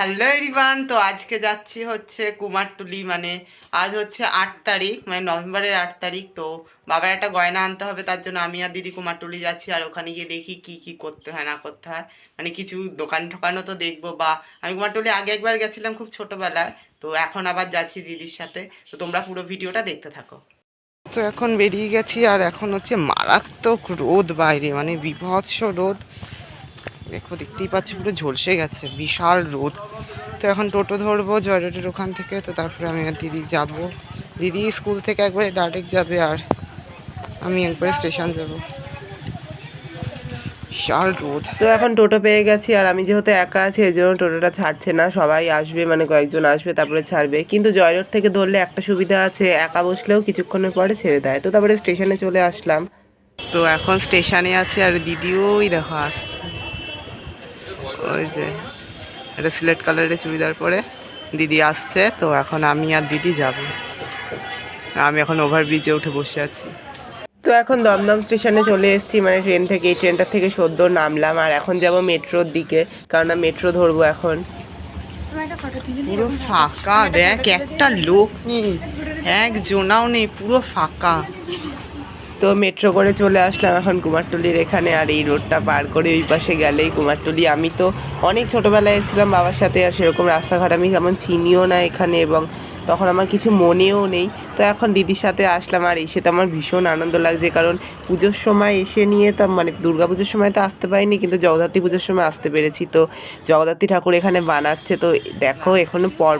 Hello এরিবান তো আজকে যাচ্ছি হচ্ছে কুমারটুলি মানে আজ হচ্ছে আট তারিখ মানে নভেম্বরের আট তারিখ, তো বাবার একটা গয়না আনতে হবে, তার জন্য আমি আর দিদি কুমারটুলি যাচ্ছি, আর ওখানে গিয়ে দেখি কি কি করতে হয়, না করতে হয় মানে কিছু দোকান ঠোকানও তো দেখব, বা আমি কুমারটুলি আগে একবার গেছিলাম খুব ছোটোবেলায়, তো এখন আবার যাচ্ছি দিদির সাথে, তো তোমরা পুরো ভিডিওটা দেখতে থাকো। তো এখন বেরিয়ে গেছি, আর এখন হচ্ছে মারাত্মক রোদ বাইরে মানে বিভৎস রোদ। দেখো, দেখতেই পাচ্ছি পুরো ঝলসে গেছে, বিশাল রোদ। তো এখন টোটো ধরবো জয়রোডের ওখান থেকে, তো তারপরে আমি আর দিদি যাব। দিদি স্কুল থেকে একবারে ডাইরেক্ট যাবে আর আমি একবারে স্টেশন যাব। বিশাল রোদ। তো এখন টোটো পেয়ে গেছি আর আমি যেহেতু একা আছি, এই জন্য টোটোটা ছাড়ছে না। সবাই আসবে মানে কয়েকজন আসবে, তারপরে ছাড়বে। কিন্তু জয়রোড থেকে ধরলে একটা সুবিধা আছে, একা বসলেও কিছুক্ষণের পরে ছেড়ে দেয়। তো তারপরে স্টেশনে চলে আসলাম। তো এখন স্টেশনে আছে আর দিদিও দেখো আসছে। ওই যে এটা সিলেট কালারের চুড়িদার পরে দিদি আসছে তো এখন আমি আর দিদি যাব। আমি এখন ওভারব্রিজে উঠে বসে আছি। তো এখন দমদম স্টেশনে চলে এসেছি মানে ট্রেন থেকে এই ট্রেনটা থেকে সদ্য নামলাম আর এখন যাব মেট্রোর দিকে কারণ মেট্রো ধরবো এখন। পুরো ফাঁকা দেখ একটা লোক নেই এক জোনাও নেই পুরো ফাঁকা। তো মেট্রো করে চলে আসলাম এখন কুমারটুলির এখানে আর এই রোডটা পার করে ওই পাশে গেলেই কুমারটুলি। আমি তো অনেক ছোটোবেলায় এসেছিলাম বাবার সাথে আর সেরকম রাস্তাঘাট আমি কেমন চিনিও না এখানে এবং তখন আমার কিছু মনেও নেই। তো এখন দিদির সাথে আসলাম আর এসে তো আমার ভীষণ আনন্দ লাগছে, কারণ পুজোর সময় এসে নিয়ে তো মানে দুর্গা পুজোর সময় তো আসতে পারিনি, কিন্তু জগদ্ধাত্রী পুজোর সময় আসতে পেরেছি। তো জগদ্ধাত্রী ঠাকুর এখানে বানাচ্ছে, তো দেখো এখানে পর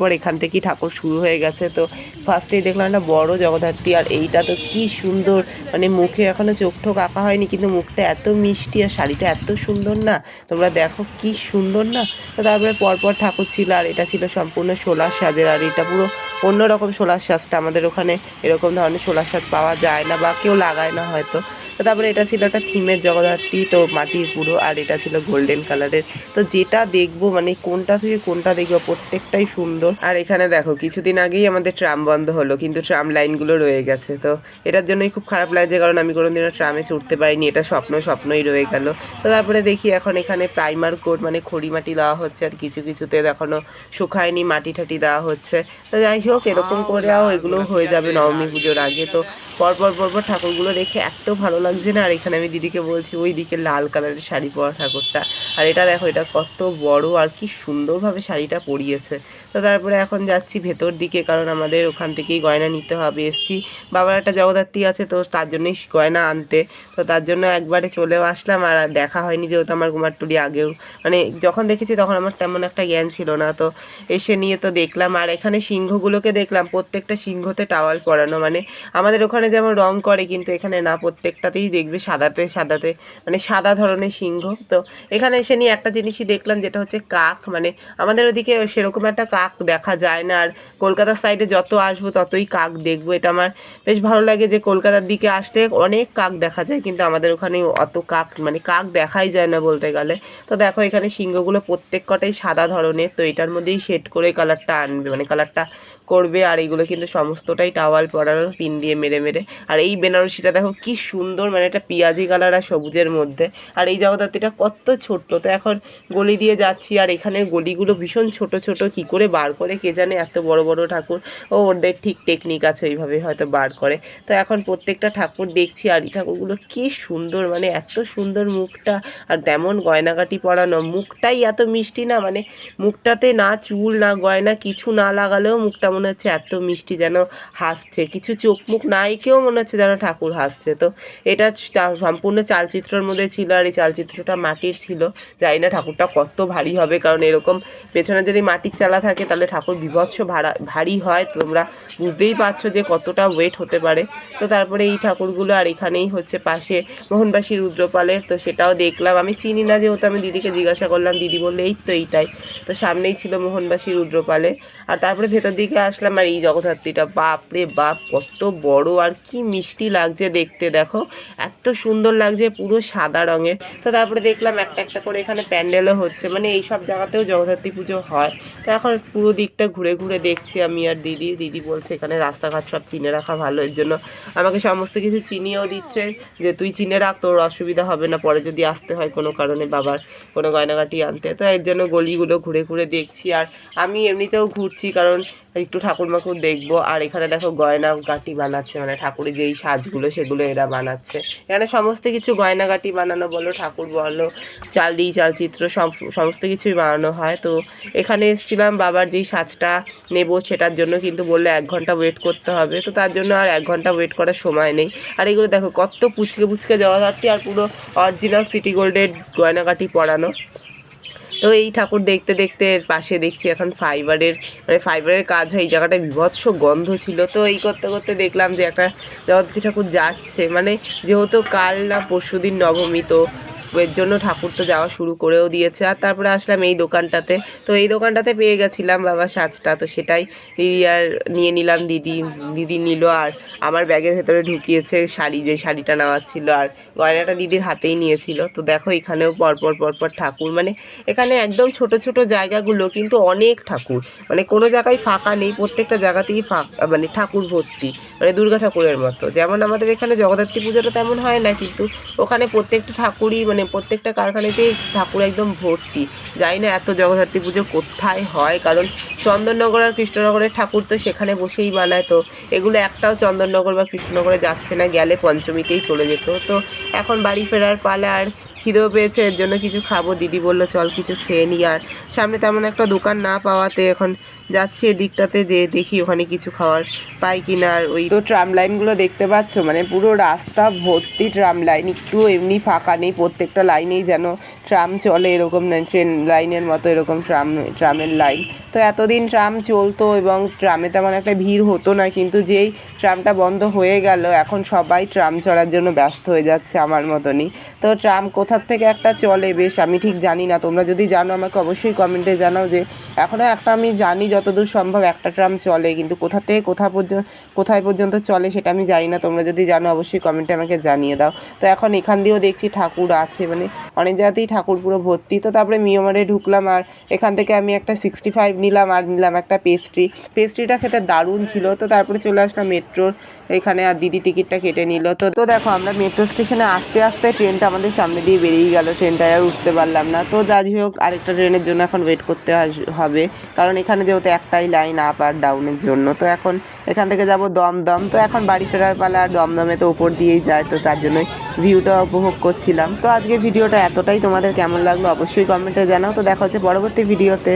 পর এখান থেকেই ঠাকুর শুরু হয়ে গেছে। তো ফার্স্টেই দেখলাম একটা বড় জগদ্ধাত্রী, আর এইটা তো কি সুন্দর মানে মুখে এখনও চোখ ঠোক আঁকা হয়নি, কিন্তু মুখটা এত মিষ্টি আর শাড়িটা এত সুন্দর না। তোমরা দেখো কি সুন্দর না? তো তারপরে পরপর ঠাকুর ছিল, আর এটা ছিল সম্পূর্ণ সোলার সাজের, আর এটা পুরো অন্যরকম সোলার সাজটা আমাদের ওখানে এরকম ধরনের সোলার সাজ পাওয়া যায় না বা কেউ লাগায় না হয়তো। তো তারপরে এটা ছিল একটা থিমের জগদ্ধাত্রী, তো মাটির পুরো, আর এটা ছিল গোল্ডেন কালারের তো যেটা দেখব মানে কোনটা থেকে কোনটা দেখব, প্রত্যেকটাই সুন্দর। আর এখানে দেখো, কিছুদিন আগেই আমাদের ট্রাম বন্ধ হলো, কিন্তু ট্রাম লাইনগুলো রয়ে গেছে। তো এটার জন্যই খুব খারাপ লাগছে, কারণ আমি কোনোদিনও ট্রামে চড়তে পারিনি, এটা স্বপ্ন, স্বপ্নই রয়ে গেল। তো তারপরে দেখি এখন এখানে প্রাইমার কোট মানে খড়ি মাটি দেওয়া হচ্ছে, আর কিছু কিছুতে এখনও শুকায়নি, মাটি ঠাটি দেওয়া হচ্ছে। তো যাই হোক, এরকম করেও এগুলো হয়ে যাবে নবমী পুজোর আগে। তো পরপর পরপর ঠাকুরগুলো দেখে এত ভালো লাগছে না। আর এখানে আমি দিদিকে বলছি, ওই দিকে লাল কালারের শাড়ি পরা ঠাকুরটা। আর এটা দেখো, এটা কত বড় আর কি সুন্দরভাবে শাড়িটা পরিয়েছে। তো তারপরে এখন যাচ্ছি ভেতর দিকে, কারণ আমাদের ওখান থেকেই গয়না নিতে হবে। এসছি, বাবার একটা জগদ্ধাত্রী আছে, তো তার জন্যই গয়না আনতে। তো তার জন্য একবারে চলেও আসলাম, আর দেখা হয়নি যেহেতু আমার কুমারটুলি আগেও। মানে যখন দেখেছি তখন আমার তেমন একটা জ্ঞান ছিল না। তো এসে নিয়ে তো দেখলাম, আর এখানে সিংহগুলোকে দেখলাম, প্রত্যেকটা সিংহতে টাওয়াল পরানো। মানে আমাদের ওখানে যেমন রং করে, কিন্তু এখানে না প্রত্যেকটাতেই দেখবে, সাদাতে সাদাতে মানে সাদা ধরনের সিংহ। তো এখানে এসে নিয়ে একটা জিনিসই দেখলাম যেটা হচ্ছে কাক। মানে আমাদের ওদিকে সেরকম একটা কাক দেখা যায় না। আর কলকাতার সাইডে যত আসব ততই কাক দেখব। এটা আমার বেশ ভালো লাগে যে কলকাতার দিকে আসলে অনেক কাক দেখা যায়, কিন্তু আমাদের ওখানে অত কাক মানে কাক দেখাই যায় না বলতে গেলে। তো দেখো এখানে সিংহগুলো প্রত্যেক কটাই সাদা ধরনের। তো এটার মধ্যেই শেড করে কালারটা আনবে মানে কালারটা করবে আর এইগুলো কিন্তু সমস্তটাই টাওয়াল পরানো পিন দিয়ে মেরে মেরে। আর এই বেনারসিটা দেখো কি সুন্দর মানে এটা পেঁয়াজি কালার আর সবুজের মধ্যে। আর এই জগদ্ধাত্রীটা কত ছোট্ট, তো এখন গলি দিয়ে যাচ্ছি আর এখানে গলিগুলো ভীষণ ছোট ছোট, কি করে বার করে কে জানে এত বড় বড় ঠাকুর। ও, ওদের ঠিক টেকনিক আছে ওইভাবে হয়তো বার করে। তো এখন প্রত্যেকটা ঠাকুর দেখছি আর এই ঠাকুরগুলো কি সুন্দর মানে এত সুন্দর মুখটা। আর তেমন গয়নাগাটি পরানো, মুখটাই এত মিষ্টি না মানে মুখটাতে না চুল, না গয়না, কিছু না লাগালেও মুখটা মনে হচ্ছে এত মিষ্টি যেন হাসছে। কিছু চোখ মুখ নাই, কেউ মনে হচ্ছে যেন ঠাকুর হাসছে। তো এটা সম্পূর্ণ চালচিত্রের মধ্যে ছিল আর এই চালচিত্রটা মাটির ছিল। জানি না ঠাকুরটা কত ভারী হবে, কারণ এরকম পেছনে যদি মাটির চালা থাকে তাহলে ঠাকুর বিভৎস ভাড়া, ভারী হয়। তোমরা বুঝতেই পারছ যে কতটা ওয়েট হতে পারে। তো তারপরে এই ঠাকুরগুলো আর এখানেই হচ্ছে পাশে মোহনবাসী রুদ্রপালের। তো সেটাও দেখলাম। আমি চিনি না যেহেতু আমি দিদিকে জিজ্ঞাসা করলাম, দিদি বললে, এই তো এইটাই। তো সামনেই ছিল মোহনবাসী রুদ্রপালে আর তারপরে ভেতর দিকে আসলাম আর এই জগদ্ধাত্রীটা বাপ রে বাপ, কত বড় আর কি মিষ্টি লাগছে দেখতে, দেখো। এত সুন্দর লাগছে পুরো সাদা রঙের। তো তারপরে দেখলাম একটা একটা করে এখানে প্যান্ডেলও হচ্ছে মানে এই সব জায়গাতেও জগদ্ধাত্রী পুজো হয়। তো এখন পুরো দিকটা ঘুরে ঘুরে দেখছি আমি আর দিদি। দিদি বলছে এখানে রাস্তাঘাট সব চিনে রাখা ভালো, এর জন্য আমাকে সমস্ত কিছু চিনিয়েও দিচ্ছে যে তুই চিনে রাখ, তোর অসুবিধা হবে না, পরে যদি আসতে হয় কোনো কারণে বাবার কোনো গয়নাগাটি আনতে। তো এর জন্য গলিগুলো ঘুরে ঘুরে দেখছি আর আমি এমনিতেও ঘুরছি কারণ একটু ঠাকুর মাকুর দেখব। আর এখানে দেখো গয়না গাটি বানাচ্ছে মানে ঠাকুরের যেই সাজগুলো সেগুলো এরা বানাচ্ছে। এখানে সমস্ত কিছু গয়নাগাটি বানানো বলো, ঠাকুর বলো চালদি চালচিত্র সমস্ত কিছুই বানানো হয়। তো এখানে এসেছিলাম, বাবার যেই সাজটা নেব সেটার জন্য কিন্তু বললে এক ঘণ্টা ওয়েট করতে হবে। তো তার জন্য আর এক ঘণ্টা ওয়েট করার সময় নেই। আর এগুলো দেখো কত পুচকে পুচকে জগদ্ধাত্রী আর পুরো অরিজিনাল সিটি গোল্ডের গয়নাগাটি পরানো। তো এই ঠাকুর দেখতে দেখতে পাশে দেখছি এখন ফাইবারের মানে ফাইবারের কাজ হয়, এই জায়গাটায় বিভৎস গন্ধ ছিল। তো এই করতে করতে দেখলাম যে একটা জগদ্ধাত্রী ঠাকুর যাচ্ছে। মানে যেহেতু কাল না পরশুদিন নবমী, তো এর জন্য ঠাকুর তো যাওয়া শুরু করেও দিয়েছে। আর তারপরে আসলাম এই দোকানটাতে। তো এই দোকানটাতে পেয়ে গেছিলাম বাবা সাজটা। তো সেটাই দিদি আর নিয়ে নিলাম দিদি। দিদি নিল আর আমার ব্যাগের ভেতরে ঢুকিয়েছে শাড়ি, যে শাড়িটা নেওয়ার ছিল। আর গয়নাটা দিদির হাতেই নিয়েছিল। তো দেখো এখানেও পরপর পরপর ঠাকুর। মানে এখানে একদম ছোট ছোট জায়গাগুলো কিন্তু অনেক ঠাকুর। মানে কোনো জায়গায় ফাঁকা নেই। প্রত্যেকটা জায়গাতেই ফাঁকা মানে ঠাকুর ভর্তি। মানে দুর্গা ঠাকুরের মতো। যেমন আমাদের এখানে জগদ্ধাত্রী পুজোটা তেমন হয় না, কিন্তু ওখানে প্রত্যেকটা ঠাকুরই মানে প্রত্যেকটা কারখানাতেই ঠাকুর একদম ভর্তি। জানি না এত জগদ্ধাত্রী পুজো কোথায় হয়? কারণ চন্দননগর আর কৃষ্ণনগরের ঠাকুর তো সেখানে বসেই বানায় তো। এগুলো একটাও চন্দননগর বা কৃষ্ণনগরে যাচ্ছে না, গেলে পঞ্চমীতেই চলে যেত। তো এখন বাড়ি ফেরার পালা আর খিদেও পেয়েছে, এর জন্য কিছু খাব। দিদি বলল, চল কিছু খেয়ে নি। আর সামনে তেমন একটা দোকান না পাওয়াতে এখন যাচ্ছি এদিকটাতে, যে দেখি ওখানে কিছু খাওয়ার পাই কিনা। আর ওই তো ট্রাম লাইনগুলো দেখতে পাচ্ছ? মানে পুরো রাস্তা ভর্তি ট্রাম লাইন। একটু এমনি ফাঁকা নেই, প্রত্যেকটা লাইনেই যেন ট্রাম চলে এরকম না ট্রেন লাইনের মতো এরকম ট্রাম, ট্রামের লাইন। তো এতদিন ট্রাম চলতো এবং ট্রামে তেমন একটা ভিড় হতো না, কিন্তু যেই ট্রামটা বন্ধ হয়ে গেল, এখন সবাই ট্রাম চড়ার জন্য ব্যস্ত হয়ে যাচ্ছে আমার মতনই। তো ট্রাম কোথার থেকে একটা চলে? বেশ, আমি ঠিক জানি না। তোমরা যদি জানো, আমাকে অবশ্যই কমেন্টে জানাও যে এখনও একটা আমি জানি যতদূর সম্ভব একটা ট্রাম চলে, কিন্তু কোথা থেকে কোথা পর্যন্ত কোথায় পর্যন্ত চলে সেটা আমি জানি না। তোমরা যদি জানো, অবশ্যই কমেন্টে আমাকে জানিয়ে দাও। তো এখন এখান দিয়েও দেখছি ঠাকুর আছে মানে অনেক জায়গাতেই ঠাকুর পুরো ভর্তি। তো তারপরে মিয়মারে ঢুকলাম, আর এখান থেকে আমি একটা সিক্সটি ফাইভ নিলাম, আর নিলাম একটা পেস্ট্রি পেস্ট্রিটা খেতে দারুণ ছিল। তো তারপরে চলে আসলাম মেট্রোর এখানে আর দিদি টিকিটটা কেটে নিল। তো তো দেখো, আমরা মেট্রো স্টেশনে আসতে আসতে ট্রেনটা আমাদের সামনে দিয়ে বেরিয়ে গেল ট্রেনটায় আর উঠতে পারলাম না। তো যাই হোক, আরেকটা ট্রেনের জন্য এখন ওয়েট করতে হবে। কারণ এখানে যেহেতু একটাই লাইন আপ আর ডাউনের জন্য, তো এখন এখান থেকে যাব দমদম। তো এখন বাড়ি ফেরার পালা আর দমদমে তো ওপর দিয়েই যায়, তো তার জন্যই ভিউটা উপভোগ করছিলাম। তো আজকে ভিডিওটা এতটাই। তোমাদের কেমন লাগল অবশ্যই কমেন্টে জানাও। তো দেখা হচ্ছে পরবর্তী ভিডিওতে